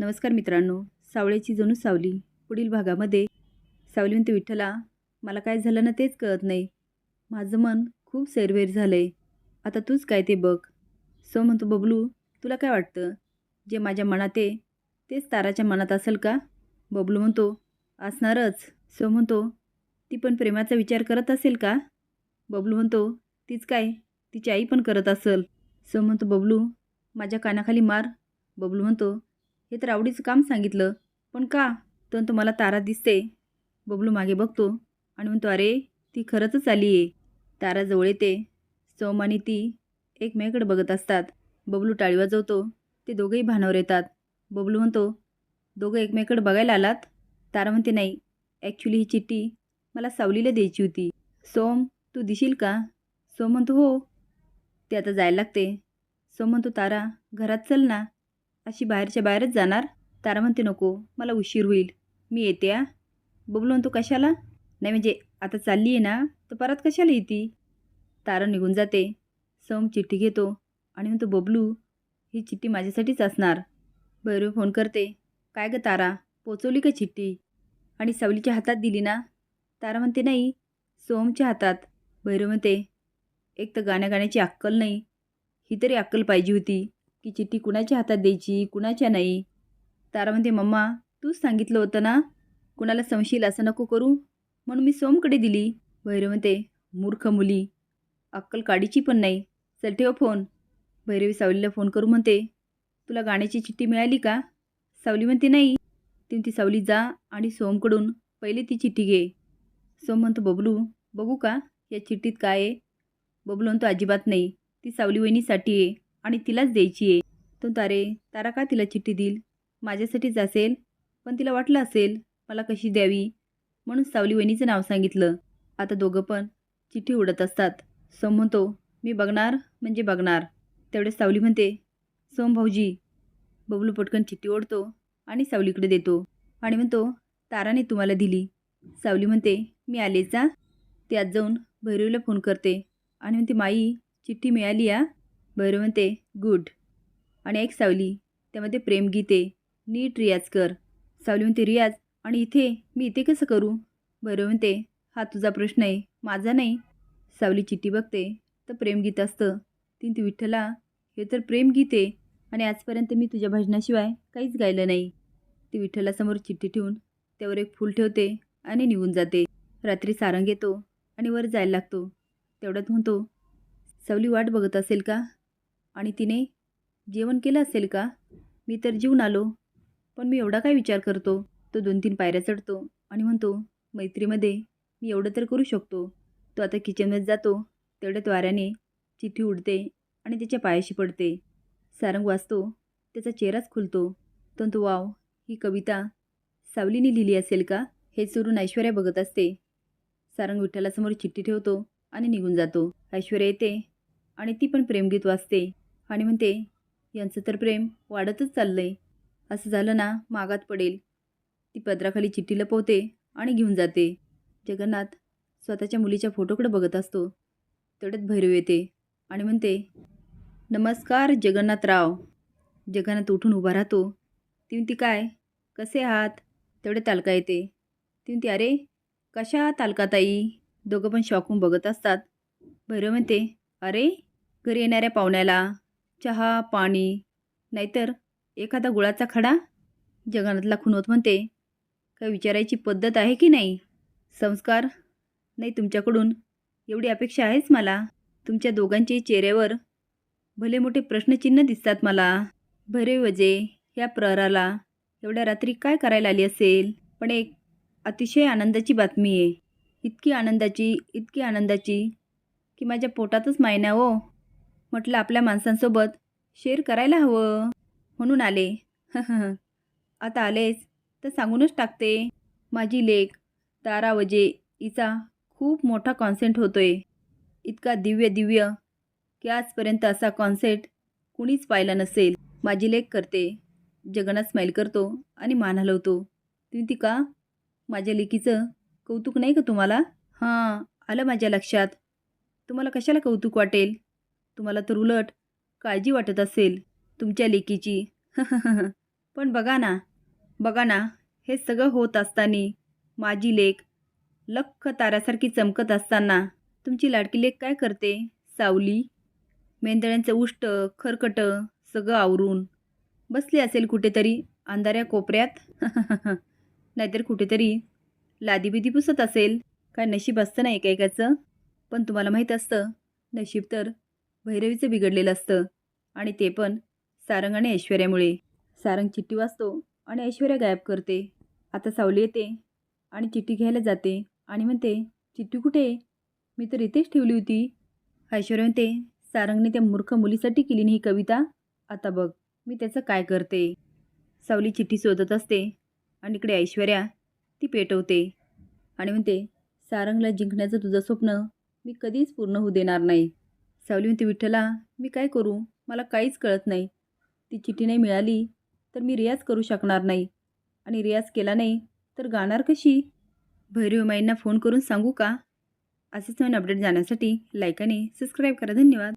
नमस्कार मित्रांनो सावळ्याची जणू सावली पुढील भागामध्ये. सावली म्हणते विठ्ठला मला काय झालं ना तेच कळत नाही. माझं मन खूप सैरवेर झालं आहे आता तूच काय ते बघ. सो म्हणतो बबलू तुला काय वाटतं? जे माझ्या मनात आहे तेच ताराच्या मनात असेल का? बबलू म्हणतो असणारच. सो म्हणतो ती पण प्रेमाचा विचार करत असेल का? बबलू म्हणतो तीच काय? तिची आई पण करत असेल. सो म्हणतो बबलू माझ्या कानाखाली मार. बबलू म्हणतो हे तर आवडीचं काम सांगितलं. पण का? तर तो मला तारा दिसते. बबलू मागे बघतो आणि म्हणतो अरे ती खरंच आली आहे तारा जवळ येते. सोम आणि ती एकमेकडे बघत असतात. बबलू टाळी वाजवतो ते दोघंही भानावर येतात. बबलू म्हणतो दोघं एकमेकडे बघायला आलात? तारा म्हणते नाही. ॲक्च्युली ही चिठ्ठी मला सावलीला द्यायची होती. सोम तू दिशील का? सोम म्हणतो हो. ते आता जायला लागते. सोम म्हणतो तारा घरात चल ना. अशी बाहेरच्या बाहेरच जाणार? तारा म्हणते नको मला उशीर होईल. मी येते आ बबलू म्हणतो कशाला? नाही म्हणजे आता चालली आहे ना तर परत कशाला येते? तारा निघून जाते. सोम चिठ्ठी घेतो आणि म्हणतो बबलू ही चिठ्ठी माझ्यासाठीच असणार. भैरव फोन करते. काय गं तारा पोचवली का चिठ्ठी? आणि सावलीच्या हातात दिली ना? तारा म्हणते नाही सोमच्या हातात. भैरव म्हणते एक तर गाण्या गाण्याची अक्कल नाही. ही तरी अक्कल पाहिजे होती. की चिठ्ठी कुणाच्या हातात द्यायची कुणाच्या नाही? तारा म्हणते मम्मा तूच सांगितलं होतं ना? कुणाला संशयील असं नको करू? म्हणून मी सोमकडे दिली. भैरव म्हणते मूर्ख मुली अक्कल काडीची पण नाही. चल ठेव फोन. भैरवी सावलीला फोन करू म्हणते तुला गाण्याची चिठ्ठी मिळाली का? सावली म्हणते नाही. ती ती सावली जा आणि सोमकडून पहिले ती चिठ्ठी घे. सोम म्हणतो बबलू बघू का? या चिठ्ठीत काय आहे? बबलू म्हणतो अजिबात नाही. ती सावली वहिनीसाठी आहे. आणि तिलाच द्यायची आहे. तो तारे तारा का तिला चिठ्ठी देईल? माझ्यासाठीच असेल पण तिला वाटलं असेल मला कशी द्यावी? म्हणून सावली वहिनीचं नाव सांगितलं. आता दोघं पण चिठ्ठी उडत असतात. सोम म्हणतो मी बघणार म्हणजे बघणार. तेवढे सावली म्हणते सोम भाऊजी. बबलू पटकन चिठ्ठी ओढतो आणि सावलीकडे देतो. आणि म्हणतो ताराने तुम्हाला दिली. सावली म्हणते मी आले जा. ती आज जाऊन भैरवीला फोन करते आणि म्हणते माई चिठ्ठी मिळाली या बरं म्हणते गुड. आणि एक सावली त्यामध्ये प्रेमगीते नीट रियाज कर. सावली म्हणते रियाज? आणि इथे मी इथे कसं करू? बरं म्हणते हा तुझा प्रश्न आहे माझा नाही. सावली चिठ्ठी बघते तर प्रेमगीत असतं. तीन ती विठ्ठला हे तर प्रेमगीत आहे आणि आजपर्यंत मी तुझ्या भजनाशिवाय काहीच गायलं नाही. ती विठ्ठलासमोर चिठ्ठी ठेवून त्यावर एक फूल ठेवते आणि निघून जाते. रात्री सारंग येतो आणि वर जायला लागतो. तेवढ्यात म्हणतो सावली वाट बघत असेल का? आणि तिने जेवण केलं असेल का? मी तर जीवन आलो. पण मी एवढा काय विचार करतो? तो दोन तीन पायऱ्या चढतो आणि म्हणतो मैत्रीमध्ये मी एवढं तर करू शकतो. तो आता किचनमध्ये जातो. तेवढ्या त्वाऱ्याने चिठ्ठी उडते आणि त्याच्या पायाशी पडते. सारंग वाचतो. त्याचा चेहराच खुलतो. तो वाव ही कविता सावलीने लिहिली असेल का? हे चोरून ऐश्वर्या बघत असते. सारंग विठ्ठलासमोर चिठ्ठी ठेवतो आणि निघून जातो. ऐश्वर्या येते आणि ती पण प्रेमगीत वाचते. आणि म्हणते यांचं तर प्रेम वाढतच चाललं आहे असं झालं ना मागात पडेल. ती पदराखाली चिठ्ठी लपवते आणि घेऊन जाते. जगन्नाथ स्वतःच्या मुलीच्या फोटोकडे बघत असतो. तेवढ्यात भैरव येते आणि म्हणते नमस्कार जगन्नाथराव. जगन्नाथ उठून उभा राहतो. ती म्हणती काय? कसे आहात? तेवढे तालका येते. ती म्हणते अरे कशा तालकाताई दोघं पण शॉकून बघत असतात. भैरव म्हणते अरे घरी येणाऱ्या पाहुण्याला. चहा पाणी नाहीतर एखादा गुळाचा खडा? जगन्नाथला खुनवत म्हणते. काय विचारायची पद्धत आहे की नाही? संस्कार? नाही तुमच्याकडून. एवढी अपेक्षा आहेच मला. तुमच्या दोघांच्याही चेहऱ्यावर भले मोठे प्रश्नचिन्ह दिसतात मला. भरे वजे ह्या प्रहराला. एवढ्या रात्री काय करायला आली असेल? पण एक अतिशय आनंदाची बातमी आहे. इतकी आनंदाची इतकी आनंदाची की माझ्या पोटातच मायना हो. म्हटलं आपल्या माणसांसोबत शेअर करायला हवं. म्हणून आले. आता आलेच. तर सांगूनच टाकते. माझी लेख तारा वजे हिचा खूप मोठा कॉन्सेंट होतोय. इतका दिव्य दिव्य की आजपर्यंत असा कॉन्सेंट कुणीच पाहिला नसेल. माझी लेख करते. जगन्नाथ स्माईल करतो आणि मान हलवतो. तुम्ही ती का माझ्या लेकीचं कौतुक नाही का तुम्हाला? हां आलं माझ्या लक्षात. तुम्हाला कशाला कौतुक वाटेल? तुम्हाला तर उलट काळजी वाटत असेल तुमच्या लेकीची. पण बघा ना बघा ना हे सगळं होत असताना माझी लेक लख ताऱ्यासारखी चमकत असताना तुमची लाडकी लेक काय करते? सावली? मेंदळ्यांचं उष्ट खरकटं सगळं आवरून बसली असेल कुठेतरी अंधाऱ्या कोपऱ्यात? नाहीतर कुठेतरी लादीबिदी पुसत असेल. काय नशीब असतं ना एकेकाचं? पण तुम्हाला माहीत असतं नशीब तर भैरवीचं बिघडलेलं असतं. आणि ते पण सारंग आणि ऐश्वर्यामुळे. सारंग चिठ्ठी वाचतो आणि ऐश्वर्या गायब करते. आता सावली येते आणि चिठ्ठी घ्यायला जाते. आणि म्हणते चिठ्ठी कुठे? मी तर इथेच ठेवली होती. ऐश्वर्या म्हणते सारंगने त्या मूर्ख मुलीसाठी केली नाही ही कविता? आता बघ मी त्याचं काय करते? सावली चिठ्ठी शोधत असते आणि इकडे ऐश्वर्या ती पेटवते. आणि म्हणते सारंगला जिंकण्याचं तुझं स्वप्न मी कधीच पूर्ण होऊ देणार नाही. सावली म्हणते विठ्ठला मी काय करू? मला काहीच कळत नाही. ती चिठ्ठी नाही मिळाली तर मी रियाज करू शकणार नाही. आणि रियाज केला नाही तर गाणार कशी? भैरव माईंना फोन करून सांगू का? असेच नवीन अपडेट जाण्यासाठी लाईक आणि सबस्क्राईब करा. धन्यवाद.